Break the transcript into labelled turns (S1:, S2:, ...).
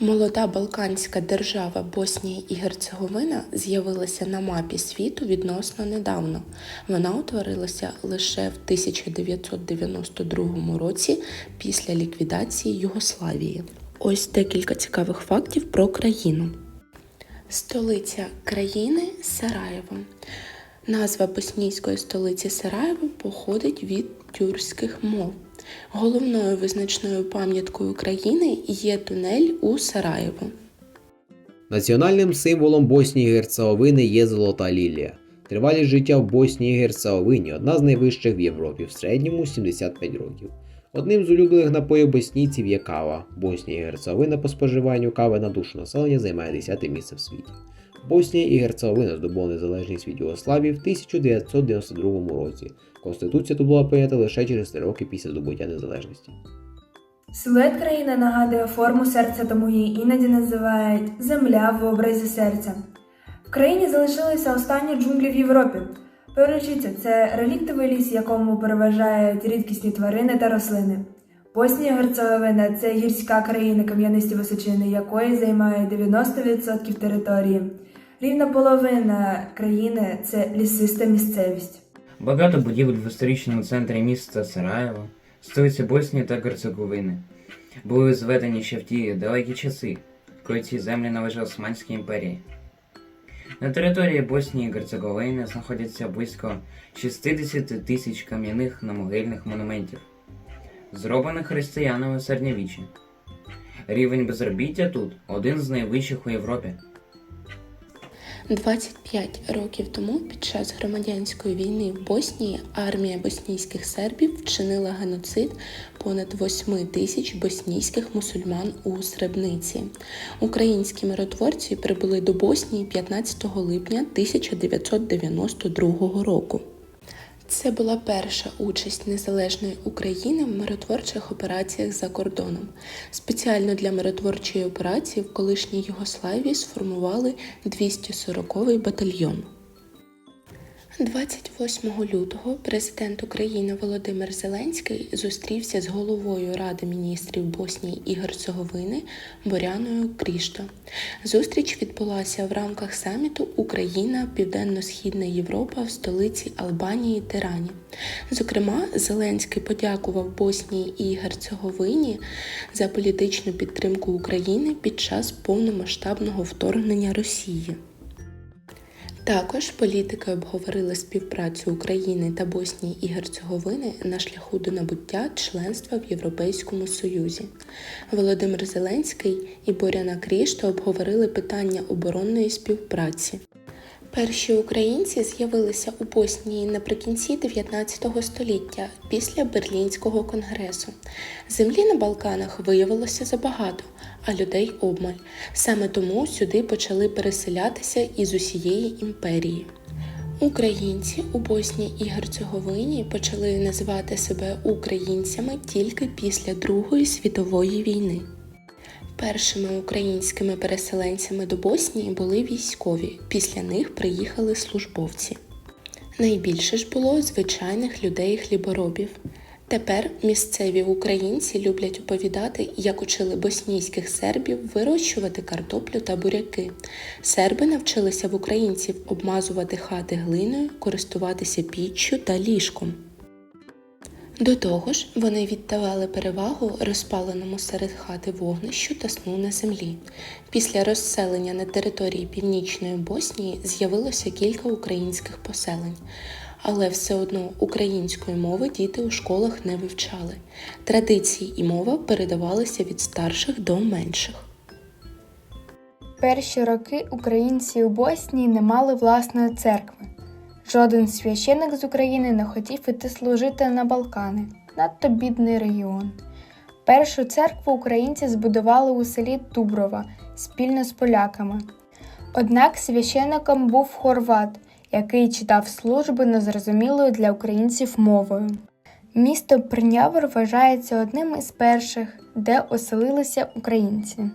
S1: Молода Балканська держава Боснія і Герцеговина з'явилася на мапі світу відносно недавно. Вона утворилася лише в 1992 році після ліквідації Югославії. Ось декілька цікавих фактів про країну. Столиця країни Сараєво. Назва боснійської столиці Сараєво походить від тюркських мов. Головною визначною пам'яткою країни є тунель у Сараєво.
S2: Національним символом Боснії і Герцеговини є золота лілія. Тривалість життя в Боснії і Герцеговині одна з найвищих в Європі, в середньому 75 років. Одним з улюблених напоїв боснійців є кава. Боснія і Герцеговина по споживанню кави на душу населення займає 10 місце в світі. Боснія і Герцеговина здобула незалежність від Югославії в 1992 році. Конституція тут була прийнята лише через 3 роки після здобуття незалежності.
S3: Силует країни нагадує форму серця, тому її іноді називають Земля в образі серця. В країні залишилися останні джунглі в Європі. Перечіться, це реліктовий ліс, якому переважають рідкісні тварини та рослини. Боснія Герцеговина це гірська країна, кам'янисті височини якої займає 90% території. Рівна половина країни це лісиста місцевість.
S4: Багато будівель в історичному центрі міста Сараєво, столиці Боснії та Герцеговини, були зведені ще в ті далекі часи, коли ці землі належали Османській імперії. На території Боснії і Герцеговини знаходяться близько 60 тисяч кам'яних намогильних монументів, зроблених християнами в середньовіччі. Рівень безробіття тут один з найвищих у Європі.
S1: 25 років тому, під час громадянської війни в Боснії, армія боснійських сербів вчинила геноцид понад 8 тисяч боснійських мусульман у Сребниці. Українські миротворці прибули до Боснії 15 липня 1992 року. Це була перша участь незалежної України в миротворчих операціях за кордоном. Спеціально для миротворчої операції в колишній Югославії сформували 240-й батальйон. 28 лютого президент України Володимир Зеленський зустрівся з головою Ради міністрів Боснії і Герцеговини Боряною Крішто. Зустріч відбулася в рамках саміту Україна Південно-Східна Європа в столиці Албанії Тирані. Зокрема, Зеленський подякував Боснії і Герцеговині за політичну підтримку України під час повномасштабного вторгнення Росії. Також політики обговорили співпрацю України та Боснії і Герцеговини на шляху до набуття членства в Європейському Союзі. Володимир Зеленський і Боряна Крішта обговорили питання оборонної співпраці. Перші українці з'явилися у Боснії наприкінці 19 століття після Берлінського конгресу. Землі на Балканах виявилося забагато, а людей обмаль. Саме тому сюди почали переселятися із усієї імперії. Українці у Боснії і Герцеговині почали називати себе українцями тільки після Другої світової війни. Першими українськими переселенцями до Боснії були військові, після них приїхали службовці. Найбільше ж було звичайних людей-хліборобів. Тепер місцеві українці люблять оповідати, як учили боснійських сербів вирощувати картоплю та буряки. Серби навчилися в українців обмазувати хати глиною, користуватися піччю та ліжком. До того ж, вони віддавали перевагу розпаленому серед хати вогнищу та сну на землі. Після розселення на території північної Боснії з'явилося кілька українських поселень, але все одно української мови діти у школах не вивчали. Традиції і мова передавалися від старших до менших.
S5: Перші роки українці у Боснії не мали власної церкви. Жоден священик з України не хотів іти служити на Балкани, надто бідний регіон. Першу церкву українці збудували у селі Дуброва спільно з поляками. Однак священником був хорват, який читав служби незрозумілою для українців мовою. Місто Прнявор вважається одним із перших, де оселилися українці.